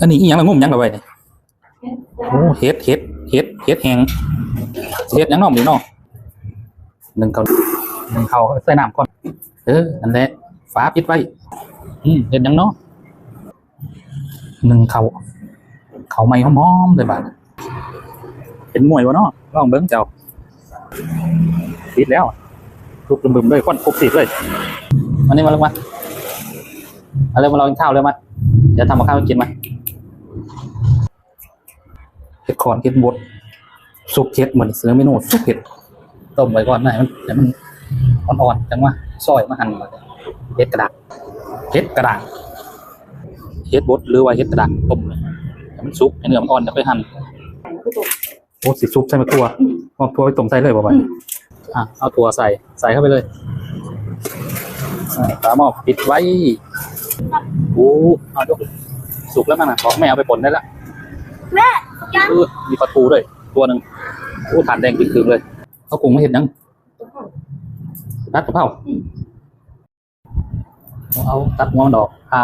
อันนี้อีหยังละงุ่มหยังละไว้เนี่ยโอ้เฮ็ดเฮ็ดเฮ็ดเฮ็ดแห้งเฮ็ดหยังน้อมนี่เนาะหนึ่งเขาหนึ่งเขาใส่น้ำก่อน เออนั่นแหละฝาปิดไว้อืมเฮ็ดหยังเนาะหนึ่งเขาเขาไม่หอมๆเลยบาดเป็นมวยวะเนาะลองเบิ้งเจ้าปิดแล้วลุกบึมๆเลยควันคุกสิเลยมานี่มาลงมา เอาเร็วมาลองกินข้าวเร็วมาเดี๋ยวทำกับข้าวให้กินมาเห็ดขอนเห็ดบดซุปเห็ดเหมือนเสือเมนูซุปเห็ดต้มไว้ก่อนนะให้มันให้มันอ่อนๆจังว่าซอยมาหั่นมาเห็ดกระดาษเห็ดกระดาษเห็ดบดหรือว่าเห็ดกระดาษต้มเลยให้มันซุปให้เนื้อมันอ่อนจะค่อยหั่นโอ้สิซุปใส่มะกรัวเอาตัวไปต้มใส่เลยบ่ไปอะเอาตัวใส่ใส่เข้าไปเลยอะฝาหม้อปิดไว้ โอ้เอายกสุกแล้วมั้งนะบอกแม่เอาไปป่นได้ละแม่ยังเออมีปลาทูด้วย ตัวหนึ่งโอ้ฐานแดงปิดคืนเลยเขากุ้งไม่เห็นยังตัดกระเพราเอาเอาตัดหัวมันออกพา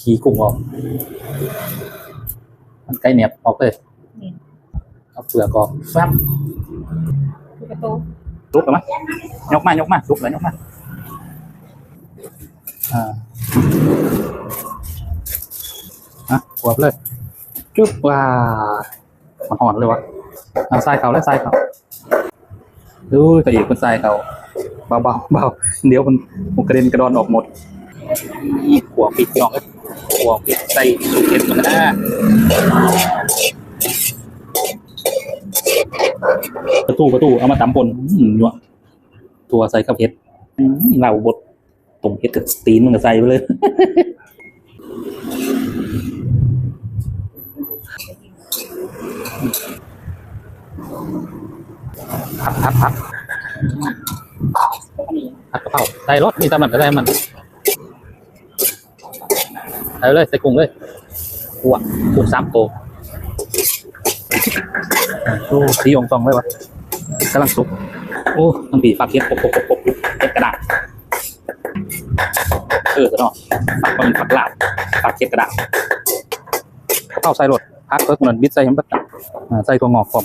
ขี้กุ้งออก มันใกล้เหนียบออกเลยเอาเปลือกออกแฟบประตูลุกเลยไหมยกมายกมาลุกเลยยกมาอ่า อะขวบเลยจุ๊บว้ามันหอนเลยวะเอาทรายเขาแล้วทรายเขาดูกระอีกคนทรายเขาเบาเบาเบาเดี๋ยวมันมันกระเด็นกระดอนออกหมดอีกหัวปิดยองเลยหัวปิดใส่สุกเห็ดมันนะประตูประตูเอามาตำปนอืมยั่วตัวใส่ข้าวเห็ดอืมเราบด ตรงเห็ดกับตีนมันก็ใส่ไปเลย พัดพัดพัดพัดกระเพราใส่รถมีตำหนักก็ได้มันใส่เลยใส่กุ้งเลยกุ้งกุ้งสามโตวโอ้สีองฟองเลยวะกำลังสุกโอ้ต้องบีบฝักเห็ดปกปกปกปกเห็ดกระดาษ เออเนาะฝักมันฝักลาบฝักเห็ดกระดาษกระเพราใส่รถพักเพิ่มมันบิดใส่ยำบัดอ่าใส่ตัวงอกพร้อม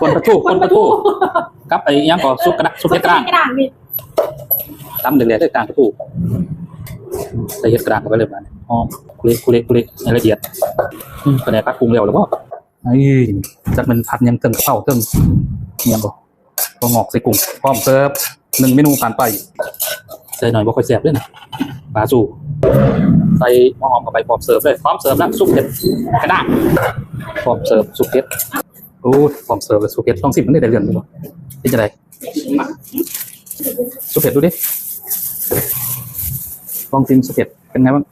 คนประตูคนประตูกับไอ้ยังก่อซุปกระดาษซุปเห็ดกระดาษกระดาษมีตำเดือดๆด้วยกลางประตูใส่เห็ดกระดาษเข้าไปเลยมาเนี่ยหอมคุเล็กคุเล็กคุเล็กให้ละเอียดอืมคะแนนพักปรุงเร็วหรือเปล่าไอ้จักมันผัดยังเติมกระเพราเติมเนี่ยบ่ ตัวงอกใส่กุ้งพร้อมเสิร์ฟหนึ่งเมนูผ่านไปใส่หน่อยบ่ค่อยแซ่บด้วยนะปลาสูใส่หม้อมเข้าไปพร้อมเสิร์ฟเลยพร้อมเสิร์ฟแล้วซุปเห็ดกระดาษพร้อมเสิร์ฟซุปเห็ดโอ้ยฟอมเสิร์ฟเลยสุเผ็ดลองสิมันได้แต่เรื่องดูเป็นยังไงสุปเผ็ดดูดิลองชิมสุปเผ็ดเป็นไงบ้าง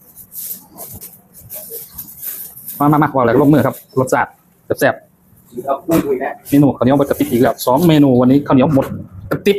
มามามาว่าอะไรลงมือครับรสชาติแซ่บ ๆเมนูข้าวเหนียวหมดกระติบอีกแล้วสองเมนูวันนี้ข้าวเหนียวหมดกระติบ